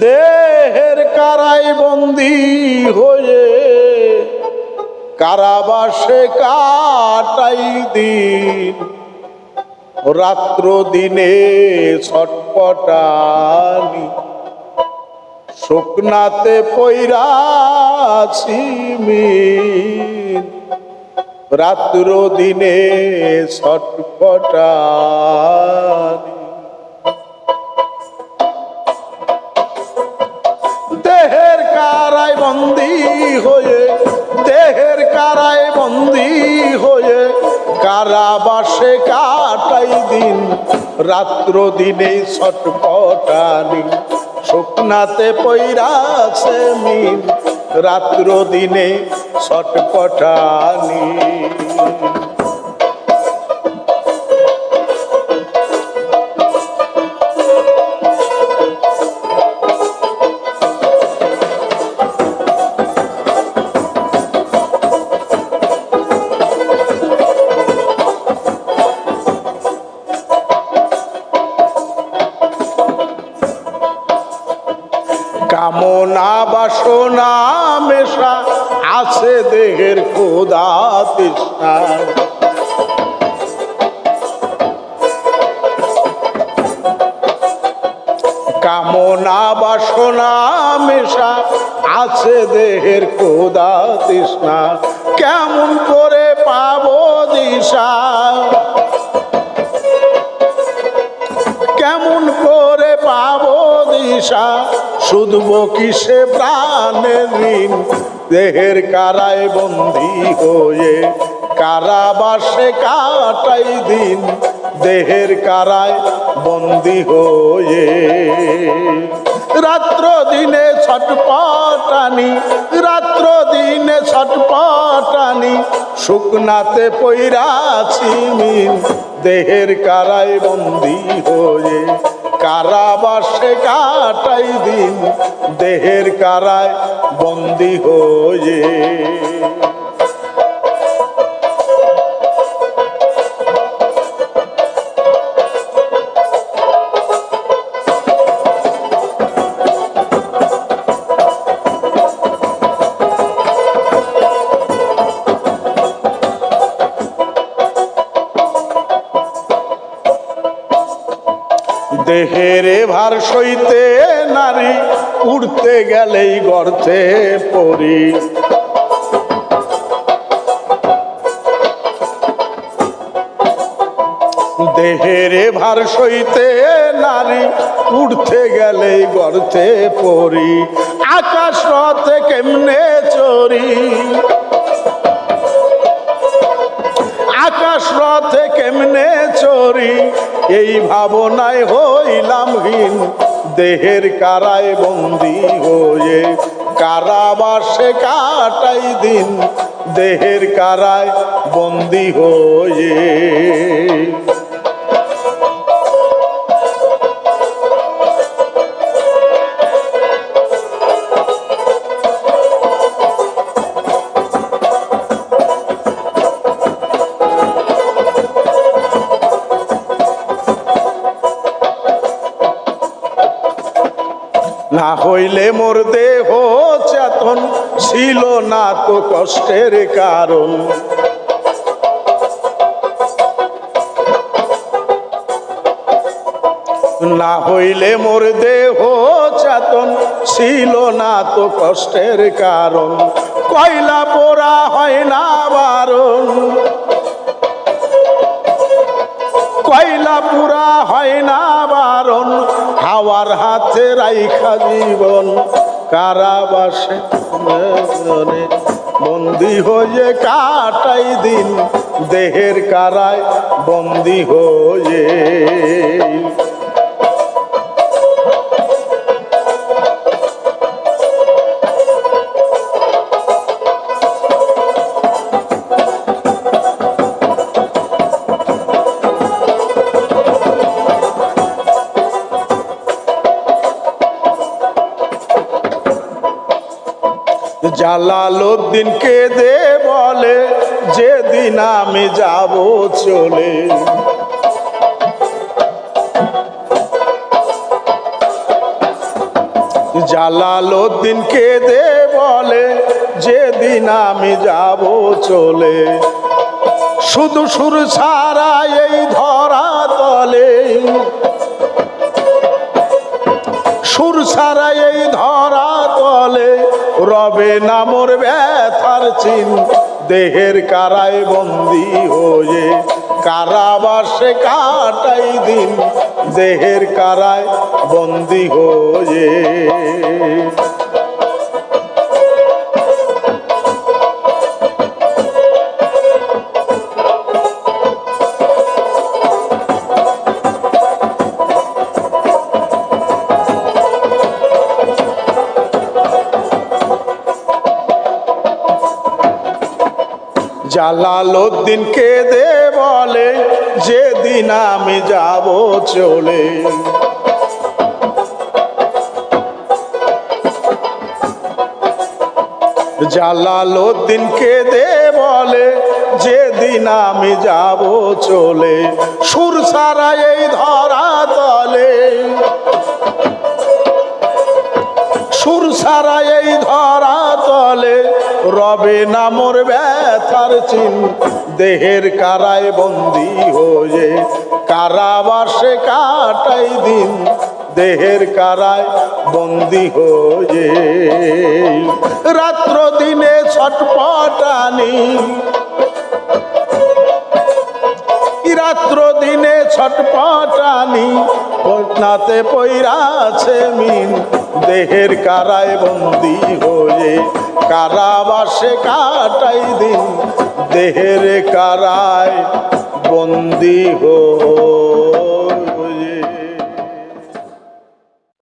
দেহের কারাই বন্দি হয়ে কারাবাসে কাটাই দিন। রাত্র দিনে ছটপটানি, শুকনাতে পৈরাছি মিন। রাত্র দিনে ছটপটানি। কারাবাসে কাটাই দিন রাত্র দিনে ছটপটানি। শুকনাতে পৈরাছে মিন রাত্র দিনে ছটপটানি। বাসনা মেশা, আছে দেহের খোদা তৃষ্ণা। কামনা বাসনা মেশা, আছে দেহের খোদা তৃষ্ণা। কেমন করে পাবো দিশা? কেমন করে পাবো দিশা? শুধব কিসে প্রাণের ঋণ? দেহের কারায় বন্দি হয়ে কারাবাসে কাটাই দিন। দেহের কারায় বন্দি হয়ে রাত্র দিনে ছটপটানি রাত্র দিনে ছটপটানি, শুকনাতে পৈরাছি মিন। দেহের কারায় বন্দি হয়ে কারাবাসে কাটাই দিন দেহের কারায় বন্দি হয়ে। দেহেরে ভার সইতে নারী উড়তে গেলেই গর্তে পড়ি দেহেরে ভার সইতে নারী উড়তে গেলেই গর্তে পড়ি আকাশ রথে কেমনে এই ভাবনায় হইলাম হীন। দেহের কারায় বন্দি হয়ে কারাবাসে কাটাই দিন। দেহের কারায় বন্দি হয়ে না হইলে মোর দেহ চেতন ছিল না তো কষ্টের কারণ। না হইলে মোর দেহ চেতন ছিল না তো কষ্টের কারণ। কয়লা পোড়া হয় না বারণ। কয়লা পুরা হয় না হাওয়ার হাতে রাইখা জীবন কারাবাসে বন্দি হয়ে কাটাই দিন দেহের কারায় বন্দি হয়ে জালালউদ্দিনকে দে বলে, যেদিন আমি যাব, চলে জালালউদ্দিন দে বলে, যেদিন আমি যাব, চলে। শুধু সুর ছাড়া এই ধরা তলে। সুর ছাড়া এই ধরা রবে নামর ব্যথার চিন। দেহের কারায় বন্দি হয়ে কারাবাসে কাটাই দিন। দেহের কারায় বন্দি হয়ে জালালউদ্দিন কেঁদে বলে, যেদিন আমি যাব, চলে। জালালউদ্দিন দে বলে, যেদিন আমি যাব, চলে। সুর সারা এই ধরা তলে। সুর সারা এই ধরা তলে, রবে নামর ব্যথার চিন। দেহের কারায় বন্দি হয়ে কারাবাসে কাটাই দিন। দেহের কারায় বন্দি হয়ে রাত্র দিনে ছটপটানি। রাত্র ছটপটানি পটনাতে পৈরাছে মিন, দেহের কারায় বন্দি হয়ে কারাবাসে কাটাই দিন, দেহের কারায় বন্দি হয়ে।